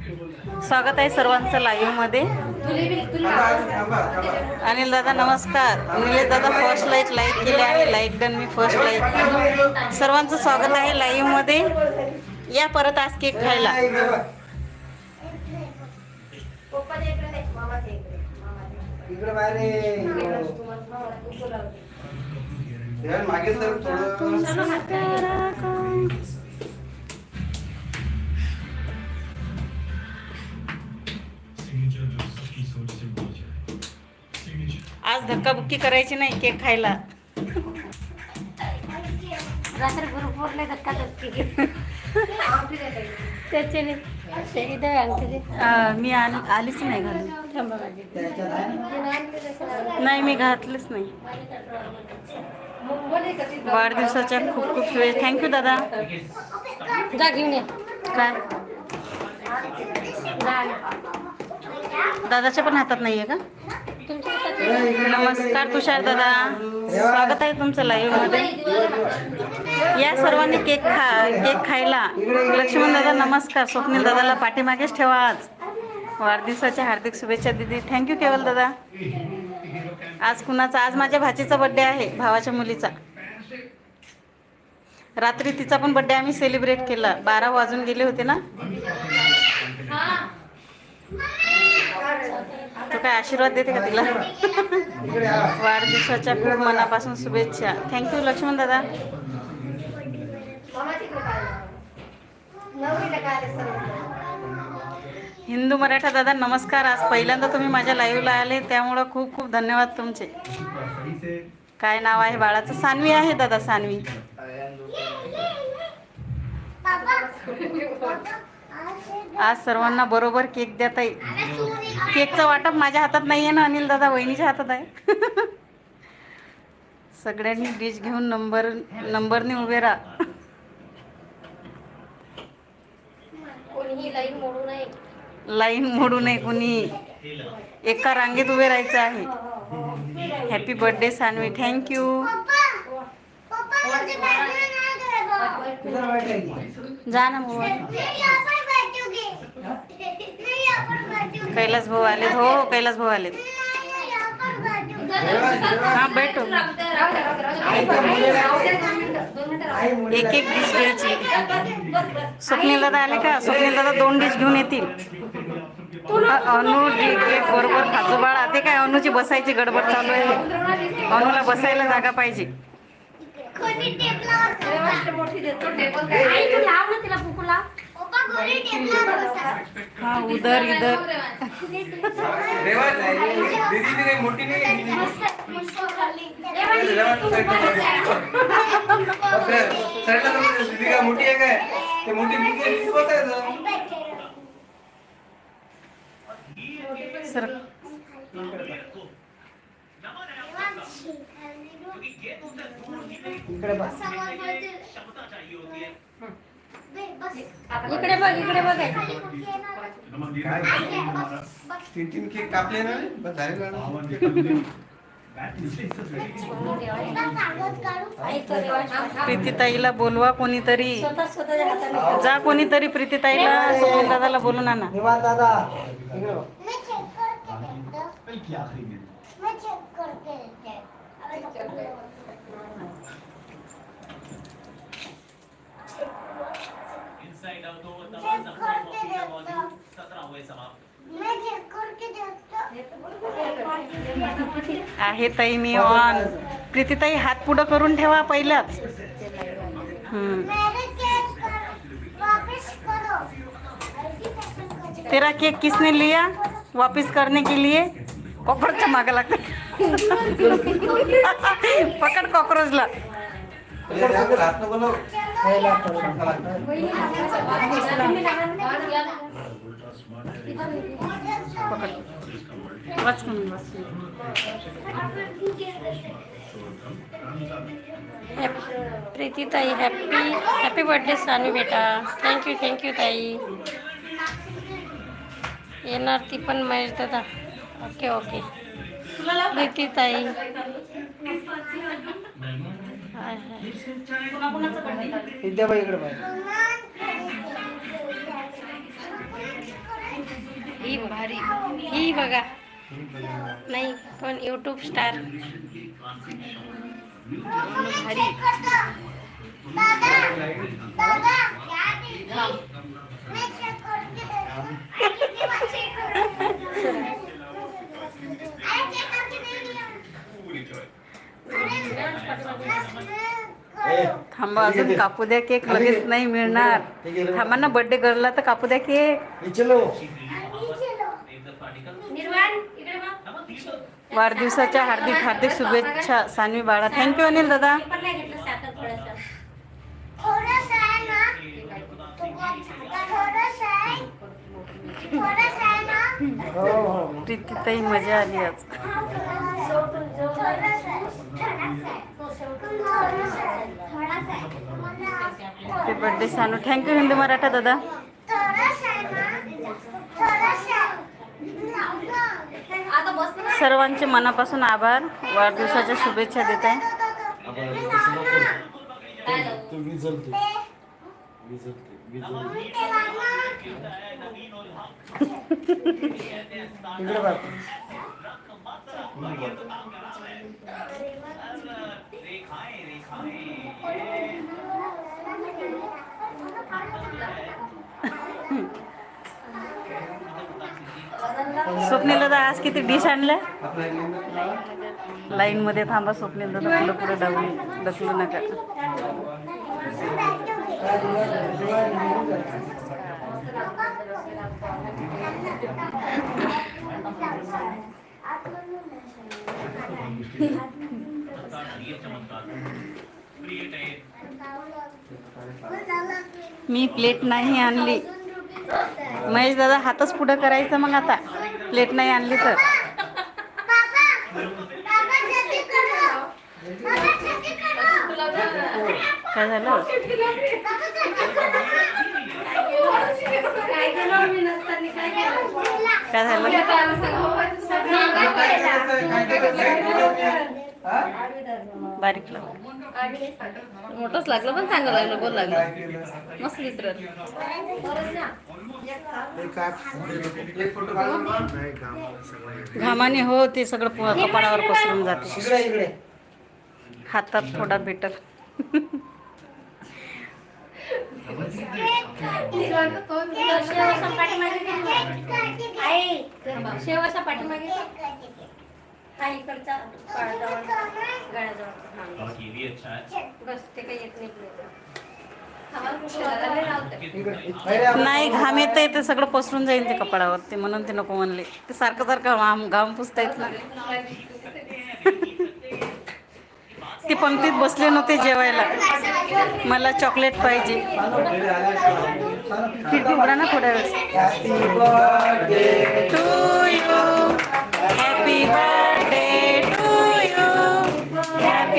स्वागत आहे सर्वांचं लाईव्हमध्ये. अनिल दादा नमस्कार. निलेश दादा फर्स्ट लाईक लाईक केले आहे. लाईक डन मी फर्स्ट लाईक सर्वांचं स्वागत आहे लाईव्हमध्ये. या परत आज केक खायला. पप्पाच्या आज धक्काबुक्की करायची नाही केक खायला. रात्री धक्का नाही. त्याच्याने मी आली आलीच नाही घालून आहे नाही. नाही मी घातलीच नाही. नाही? वाढदिवसाच्या खूप खूप शुभेच्छा. थँक्यू दादा. जा घेऊन ये. काय? दादाच्या पण हातात नाहीये का? नमस्कार तुषार दादा. स्वागत आहे तुमचं लाईव्हमध्ये. या सर्वांनी केक खा केक खायला. लक्ष्मण दादा नमस्कार. स्वप्नील दादाला पाठीमागेच ठेवा आज. वाढदिवसाच्या हार्दिक शुभेच्छा दिदी. थँक्यू केवल दादा. आज कुणाचा? आज माझ्या भाचीचा बड्डे आहे भावाच्या मुलीचा. रात्री तिचा पण बड्डे आम्ही सेलिब्रेट केला. बारा वाजून गेले होते ना? तो काय आशीर्वाद देते का तिला? वाढदिवसाच्या खूप मनापासून शुभेच्छा. थँक्यू लक्ष्मण दादा. हिंदू मराठा दादा नमस्कार. आज पहिल्यांदा तुम्ही माझ्या लाईव्हला आले त्यामुळं खूप खूप धन्यवाद तुमचे. काय नाव आहे बाळाचं? सानवी आहे दादा सानवी. आज सर्वांना बरोबर केक द्या ताई. केकचं वाटप माझ्या हातात नाही आहे ना अनिल दादा वहिनीच्या हातात आहे. सगळ्यांनी डिश घेऊन नंबर नंबरने उभे राहा. लाईन मोडू नये. लाईन मोडू नये कुणी. एका रांगेत उभे राहायचं आहे. Happy birthday Sanvi thank you. जा ना मोबाईल. कैलास भाऊ आलेत. हो हो, कैलास भाऊ आलेत. हा बैठो एक एक डिश घ्यायची. स्वप्नील दादा आले का? स्वप्नील दादा दोन डिश घेऊन येतील. अनु बरोबर खाजू बाळा. ते काय अनुची बसायची गडबड चालू आहे. अनुला बसायला जागा पाहिजे. टेबल हा उधर इधर मोठी मोठी आहे काय? ते मोठी सर. इकडे बस. इकडे बघ इकडे बघ. काय तीन तीन केक कापले ना? बस झाले ना प्रीतीताईला बोलवा कोणीतरी. जा कोणीतरी प्रीतीताईला स्वप्नील दादाला बोलून आणा. दादा. समाप्त आहे ताई मी ऑन प्रीतीताई हात पुढं करून ठेवा पहिलाच. तेरा केक किसने लिया वापस करने के लिए. कॉकरोचच्या मागे लागतं पकड कॉकरोचला. ए, राग- राग नको लावू. हे लागतं, लागतं, लागतं. वाच म्हणून वाच. हॅप- प्रीती ताई हॅपी हॅपी बर्थडे सानू बेटा थँक्यू थँक्यू ताई येणार ती पण महेश दादा ओके ओके प्रीती ताई हाय हाय विद्याबाई इकडे बाहेर ही ही बघा। नाही पण यूट्यूब स्टार थांबा अजून कापू द्या केक लगेच नाही मिळणार. थांबा ना बर्थडे गर्लला तर कापू द्या केक वाढदिवसाच्या हार्दिक हार्दिक शुभेच्छा सानवी बाळा. थँक्यू अनिल दादा. प्रीतीताई मजा आली आज. Birthday Sanu. Thank you Hindu Maratha दादा. सर्वांचे मनापासून आभार. वाढदिवसाच्या शुभेच्छा देत आहे तू विजलते विजलते विजलते इकडे बघ स्वप्नील दादा आज किती डिश आणल्या. लाईन मध्ये थांबा स्वप्नील दादा पुढे पुढे डावली ढकलू नका. मी प्लेट नाही आणली. महेश दादा हातच पुढं करायचं मग आता. प्लेट नाही आणली तर. काय झालं? काय झालं? बारीक लाव. मोठंच लागलं पण चांगलं लागलं बोल लागलं. मस्त दिसत. घामाने हो ते सगळं कपाळावर पसरून जाते. हातात थोडा बेटर शेवचा पाठीमागे हा इकडचा गळ्याजवळ. हा. और ये भी अच्छा है बस ते काही येत नाही नाही घाम येत आहे ते सगळं पसरून जाईल ते कपाळावर ते म्हणून ते नको म्हणले. ते सारखं सारखं घाम घाम पुसता येत ना ते पंक्तीत बसले नव्हते जेवायला. मला चॉकलेट पाहिजे. खिडकी उघडा ना थोड्या वेळेस. Happy birthday to you happy birthday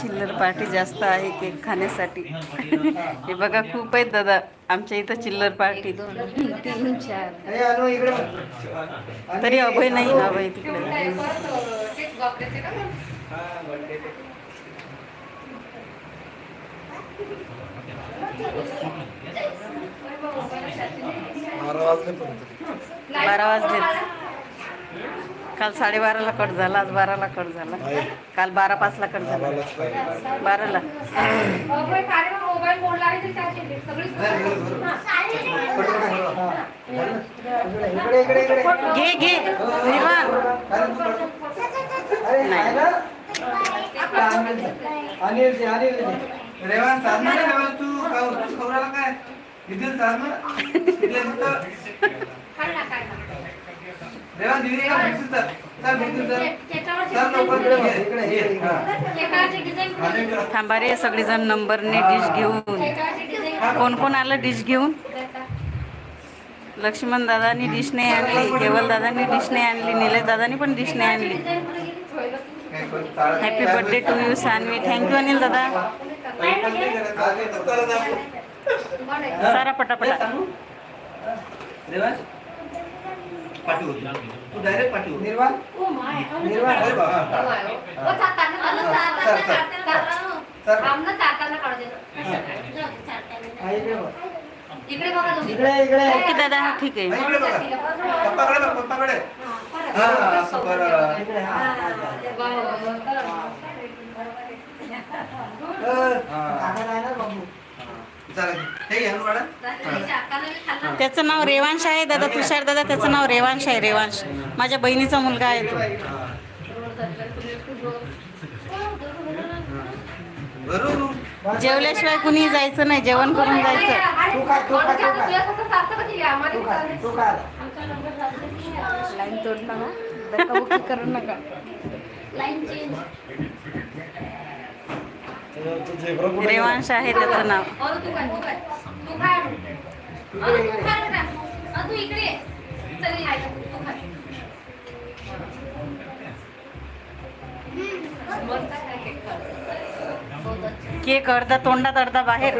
चिल्लर पार्टी जास्त आहे केक खाण्यासाठी. हे बघा खूप आहेत दादा आमच्या इथं चिल्लर पार्टी. तीन चार अरे अनु इकडे बघ. तरी अभय नाही अभय तिकडे. बारा वाजले. बारा वाजले काल साडेबाराला कट झाला आज बाराला कट झाला. काल बारा पाचला कट झाला. बाराला. इकडे इकडे इकडे घे घे. निर्वाण अरे नाही. आहे ना? अनिल अनिल रेवान चालणार नाही रेवान तू खाऊ तू खाऊ राहिला काय इथे? चालणार रेवान दीदी लवकर इकडे ये. हा. थांबा रे सगळेजण नंबरने डिश घेऊन. कोण कोण आलं डिश घेऊन? लक्ष्मण दादानी डिश नाही आणली केवल दादानी डिश नाही आणली निलेश दादानी पण डिश नाही आणली. Happy birthday to you Sanvi thank you Anil दादा. सारा पटापटा. देवांश? पाठी होती. तू डायरेक्ट पाठी होती निर्वाण. निर्वाण अरे बाबा. ओ, चालताना काढू, सर, सर. चालताना. सर. आमनं चालताना काढू देतो. हा, इकडे बघ. इकडे बघा तुम्ही. इकडे इकडे. ओके दादा हा ठीक आहे. हा, इकडे बघा. पप्पाकडे बघ पप्पाकडे हा असं बरं इकडे हा काका आहे ना बाबू हे. त्याचं नाव रेवांश आहे दादा तुषार दादा त्याचं नाव रेवांश आहे रेवांश. माझ्या बहिणीचा मुलगा आहे तो. जेवल्याशिवाय कुणी जायचं नाही जेवण करून जायचं. लाईन तोड नका करू नका. Line change. रेवांश आहे त्याचं नाव. केक अर्धा तोंडात अर्धा बाहेर.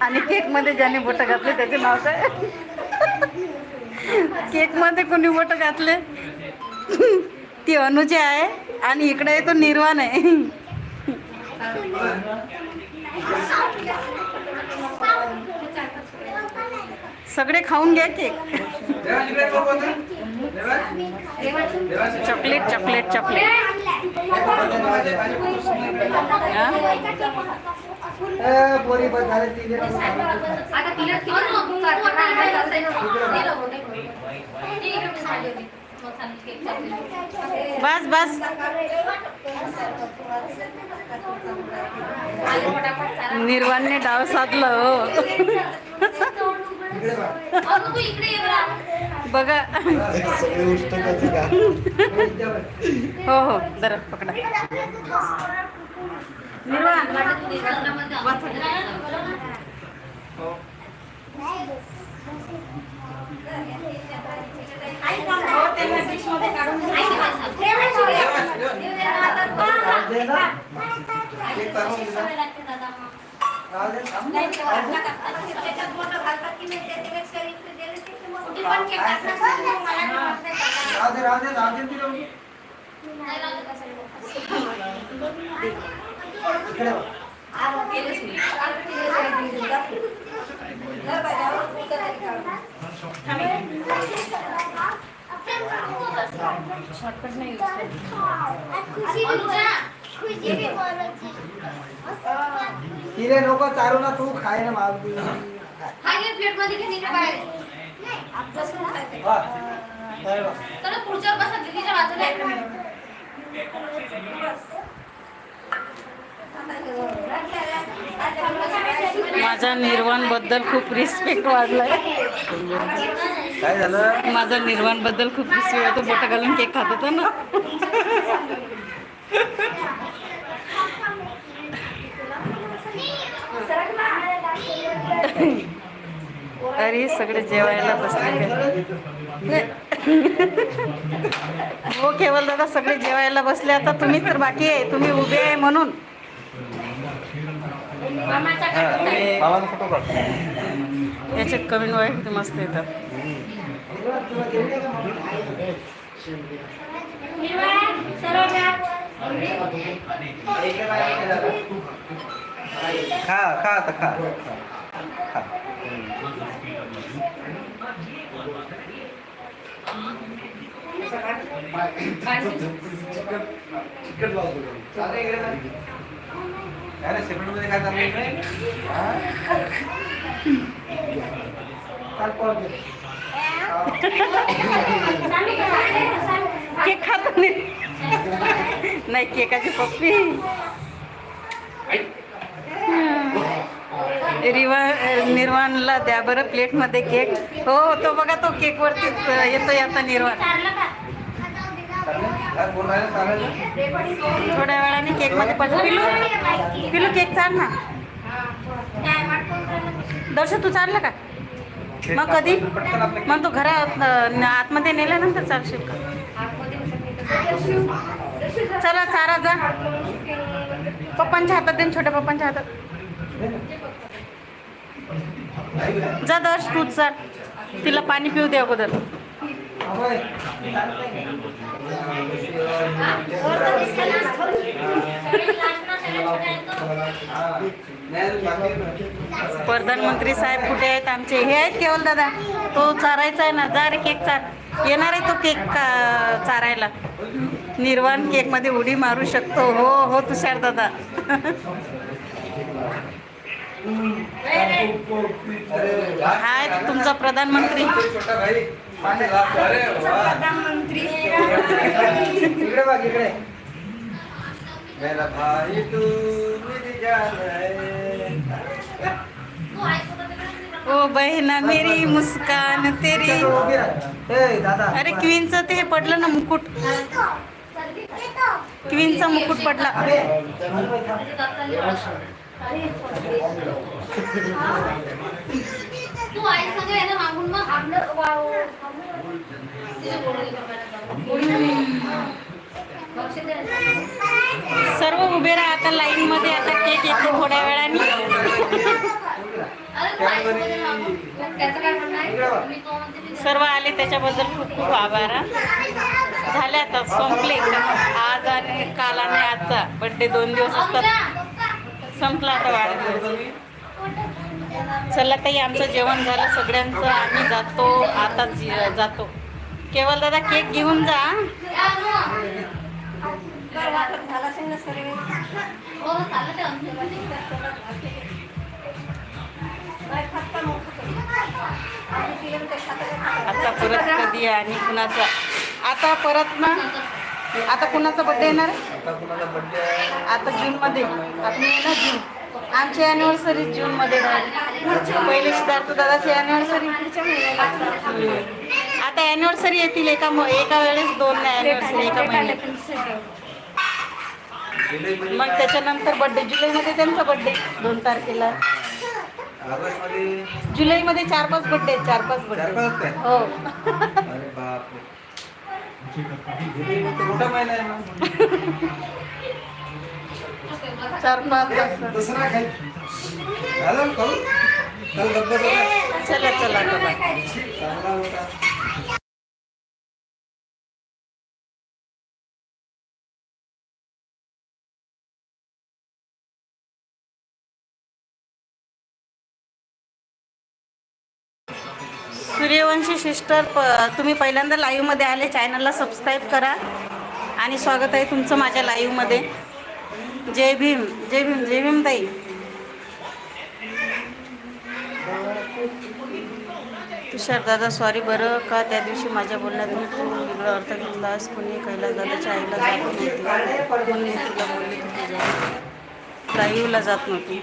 आणि केकमध्ये ज्याने बोट घातले त्याचे नाव काय? केकमध्ये कोणी बोट घातले? ती अनुजा आहे आणि इकडे आहे तो निर्वाण आहे. सगळे खाऊन घ्या केक. Chocolate chocolate chocolate. हा? बस. बस. निर्वाणने डाव साधलं हो. बघ. हो हो जरा पकडा निर्वाण वाटत होती लग्नामध्ये आम्हाला राहू दे ना केक चालवून घे ना. तिला. तू खाय ना मागू प्लेटमध्ये घेऊन इकडे बाहेर बसा दीदीच्या बाजूला. माझ्या निर्वाणबद्दल खूप रिस्पेक्ट वाढलाय काय झालं माझा निर्वाणबद्दल खूप रिस्पेक्ट होतो बोट घालून केक खात होता ना अरे सगळे जेवायला बसले काय हो केवल दादा सगळे जेवायला बसले. आता तुम्हीच तर बाकी आहे. तुम्ही उभे आहे म्हणून. याच्यात कमी वय किती मस्त येतात? खा खा आता खा. मध्ये काय हा? केक खात नाही. नाही केकाची पप्पी. रिवा निर्वाणला द्या बरं प्लेटमध्ये केक. हो तो बघा तो केकवरती येतोय आता निर्वाण. थोड्या वेळाने केकमध्ये पडलं पिलू पिलू केक चाल ना. दर्शन तू चाललं का? मग कधी? मग तू घरात आतमध्ये नेल्यानंतर चालशील का? चला चारा जा. पप्पांच्या हातात दे छोट्या पप्पांच्या हातात. जा दर्श तू चाल तिला पाणी पिऊ दे अगोदर. प्रधानमंत्री साहेब कुठे आहेत? आमचे हे आहेत केवल दादा. तो चारायचा आहे ना. जा रे केक चार. येणार आहे तो केक का चारायला. निर्वाण केकमध्ये उडी मारू शकतो. हो हो तुषार दादा. हाय तुमचा प्रधानमंत्री. छोटा भाई अरे वाह इकडे बघ इकडे. मेरा भाई तू मेरी जान है ओ बहिणा मेरी मुस्कान तेरी. अरे क्वीनचं ते हे पडलं ना मुकुट. क्वीनचा मुकुट पडला. तू आई संग आहे ना मागून मग आपलं वाव. तिच्या लक्ष दे सर्व उभे राहा आता लाईन मध्ये आता केक येतो थोड्या वेळाने. सर्व आले त्याच्याबद्दल खूप खूप आभार. झाले आता संपले आज आणि काल आणि आजचा. बड्डे दोन दिवस असतात. संपला आता वाढदिवस चला ताई आमचं जेवण झालं. सगळ्यांचं आम्ही जातो. आता जातो. केवळ दादा केक घेऊन जा. आता परत कधी आणि कुणाचा? आता परत ना? आता कुणाचा बड्डे येणार आहे? आता कुणाचा बर्थडे आहे? आता जूनमध्ये. ना जून. आमची अॅनिव्हर्सरी जूनमध्ये पहिले सिद्धार्थ दादाची अॅनिव्हर्सरी आता अॅनिव्हर्सरी येतील एका म- एका वेळेस दोन अॅनिव्हर्सरी एका महिन्यात. जुलैमध्ये मग त्याच्यानंतर बड्डे जुलैमध्ये त्यांचा बड्डे दोन तारखेला. ऑगस्टमध्ये? जुलैमध्ये चार पाच बड्डे आहेत चार पाच चार बड्डे पाच काय? हो अरे बापरे जुलै म्हणजे मोठा महिना आहे ना चार पाच दुसरा काही झालं चला चला सिस्टर प तुम्ही पहिल्यांदा लाईव्हमध्ये आले चॅनलला सबस्क्राईब करा. आणि स्वागत आहे तुमचं माझ्या लाईव्हमध्ये जय भीम जय भीम जय भीम ताई. तुषार दादा सॉरी बरं का त्या दिवशी माझ्या बोलण्यातून तू वेगळा अर्थ घेतलास कोणी कैलास दादाच्या आईला जात नव्हती. कोणी तुला बोलली तुझ्या लाईव्हला जात नव्हती.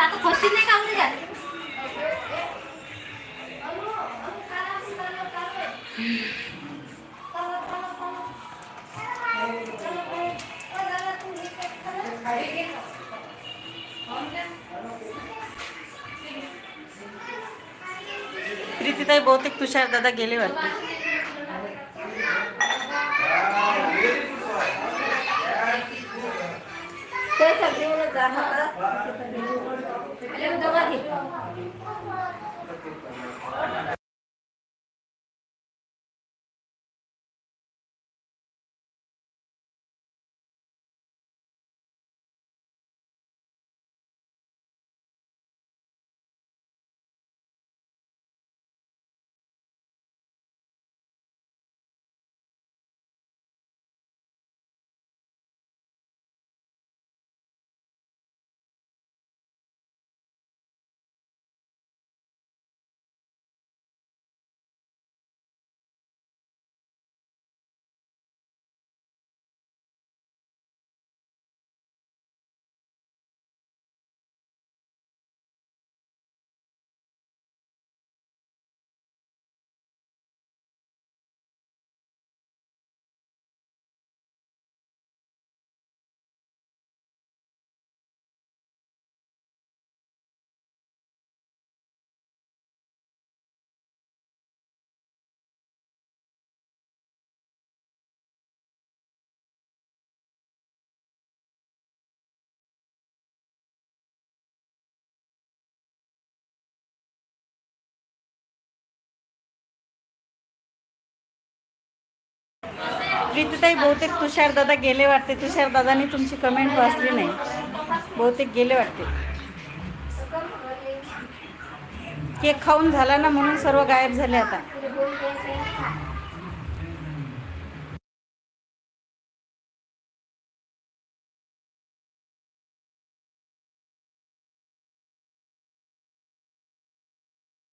తాత కొట్టిందే కావాలి కదా प्रीतीताई बहुतेक तुषार दादा गेले वाटते 个问题。प्रीतीताई बहुतेक तुषार दादा गेले वाटते. तुषार दादानी तुमची कमेंट वाचली नाही. बहुतेक गेले वाटते. केक खाऊन झाला ना म्हणून सर्व गायब झाले आता.